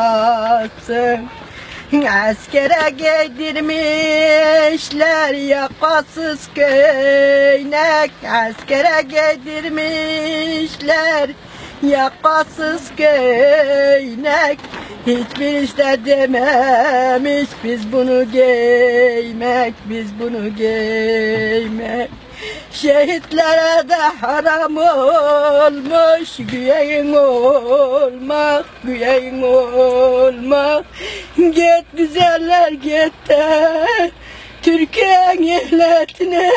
olmasın. Askere giydirmişler yakasız köynek. Askere giydirmişler yakasız köynek. Hiçbir işte dememiş biz bunu giymek Biz bunu giymek Şehitlere de haram olmuş güyeyin olmak, güyeyin olmak. Git güzeller git de Türkiye milletine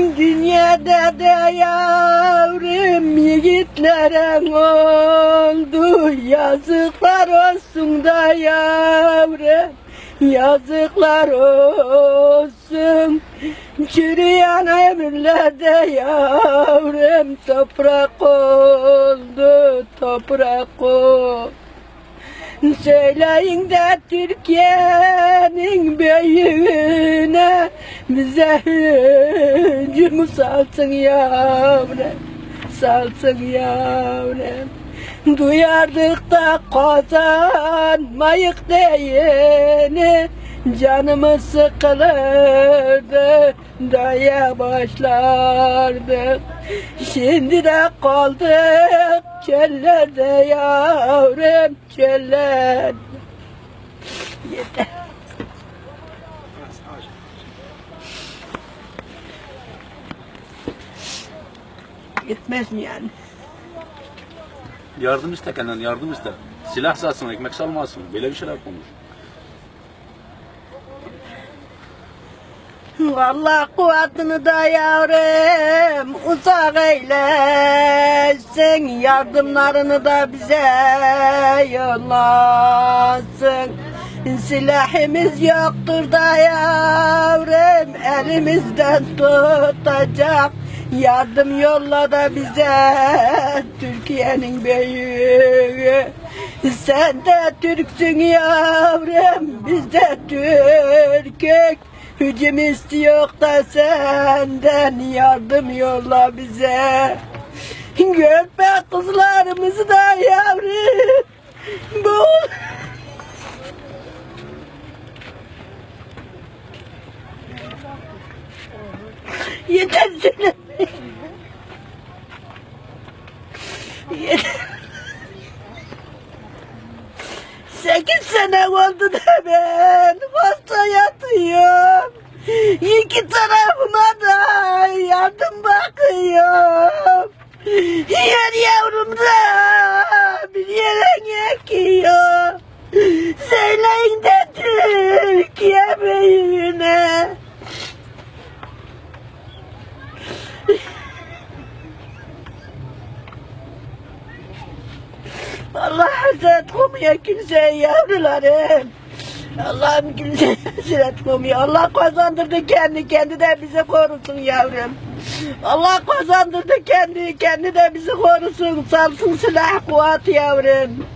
Dünyada da yavrum yiğitlere oldu. Yazıklar olsun da yavrum Yazıklar olsun. Çürüyen ömürlerde yavrum Toprak oldu toprak oldu Söyleyin de Türkiye'nin büyüğüne bize hücumu salsın yavrum, salsın yavrum. Duyardık da kazanmayık diyeni Canımız sıkılırdı daya başlardık Şimdi de kaldık çöllerde yavrum çöller Yeter Yetmez mi yani? Yardım iste kendinden yardım iste. Silah satsın, ekmek salmasın. Böyle bir şeyler konuş. Allah kuvvetini da yavrum uzak eylesin. Yardımlarını da bize yollasın Silahımız yoktur da yavrum elimizden tutacak. Yardım yolla da bize Türkiye'nin büyüğü. Sen de Türksün yavrum biz de Türk'ük Hücum istiyor da senden yardım yolla bize. Görme kızlarımızı da yavrum. Bu Yeter söyle. Yeter. Sekiz sene oldu da ben yatıyorum. İki tarafıma da yardım bakıyorum. Yer yavrum da bir yere ekiyor. Söyleyin de Türkiye büyüğüne. Allah hasret koymuyor kimseye yavrularım. Allah'ım kimseye hasret koymuyor. Allah kazandırdı kendi, kendi de bizi korusun yavrum. Allah kazandırdı kendi, kendi de bizi korusun. Salsın silah kuvvet yavrum.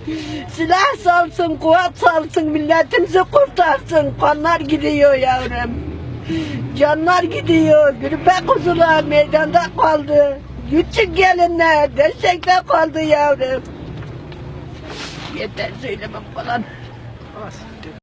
Silah salsın, kuvvet salsın, milletimizi kurtarsın. Kanlar gidiyor yavrum. Canlar gidiyor. Gülüpe kuzular meydanda kaldı. Küçük gelinler destekte kaldı yavrum. Yeter söylemem falan.